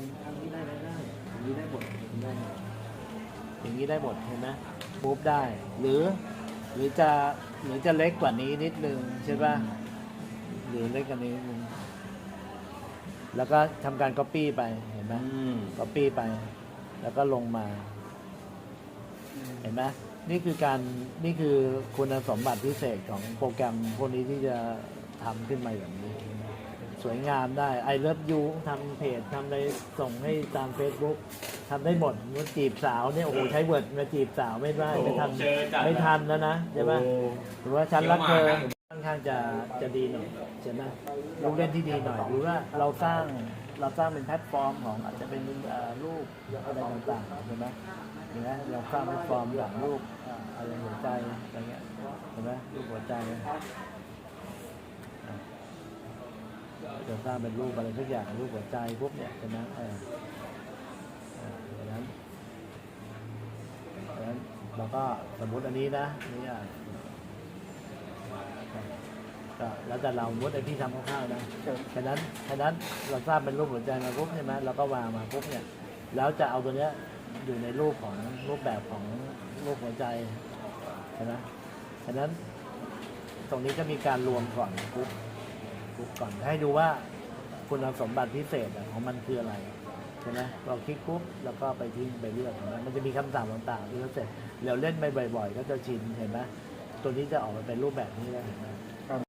นทำนี้ได้ได้ได้อย่างนี้ได้หมดได้หมดอย่างนี้ได้หมดเห็นไหมมูฟได้ หรือ หรือจะหรือจะเล็กกว่านี้นิดนึงใช่ป่ะหรือเล็กกว่านี้นิดนึงแล้วก็ทำการ copy ไปเห็นไหมอืม copy ไป แล้วก็ลงมา เห็นไหมนี่คือการนี่คือคุณสมบัติพิเศษของโปรแกรมพวกนี้ที่จะทำขึ้นมาอย่างนี้ สวยงามได้ I love you ทำเพจทำอะไรส่งให้ตาม Facebook ทำได้หมดมันจีบสาวเนี่ยโอ้โหใช้เวิร์ดมาจีบสาวไม่ได้ไม่ทันโอ้เจอจัด ไม่ทันแล้วนะใช่ปะโอ้หรือว่าฉันรักเธอเยอะมากนะค่อนข้างจะจะดีหน่อยใช่ไหมลูกเล่นที่ดีหน่อยหรือว่าเราสร้างเราสร้างเป็นแพลตฟอร์มของอาจจะเป็นเอ่อรูปอะไรต่างๆใช่ไหมเห็นไหมเราสร้างแพลตฟอร์มอย่างรูปเอ่ออะไรหัวใจอะไรเงี้ยเห็นไหมรูปหัวใจอะ จะสร้างเป็นรูปอะไรทุกอย่างรูปหัวใจปุ๊บเนี่ยใช่ไหมเออดังนั้นอย่างนั้นเราก็สมมุติอันนี้นะนี่อะก็แล้วแต่เรามุดไอพี่ทำคร่าวๆนะฉะนั้นฉะนั้นเราทราบเป็นรูปหัวใจมาปุ๊บใช่ไหมเราก็วางมาปุ๊บเนี่ย แล้วจะเอาตัวเนี้ยอยู่ในรูปของรูปแบบของรูปหัวใจใช่ไหมฉะนั้นตรงนี้จะมีการรวมก่อนปุ๊บ ปุ๊บก่อนให้ดูว่าคุณสมบัติพิเศษอะของมันคืออะไรใช่ไหมเราคลิกปุ๊บแล้วก็ไปทิ้งไปเลือกเห็นไหมมันจะมีคำสั่งต่างๆที่เราเสร็จเราเล่นไปบ่อย ๆ ก็จะชินเห็นไหมตัวนี้จะออกมาเป็นรูปแบบนี้แล้วเห็นไหม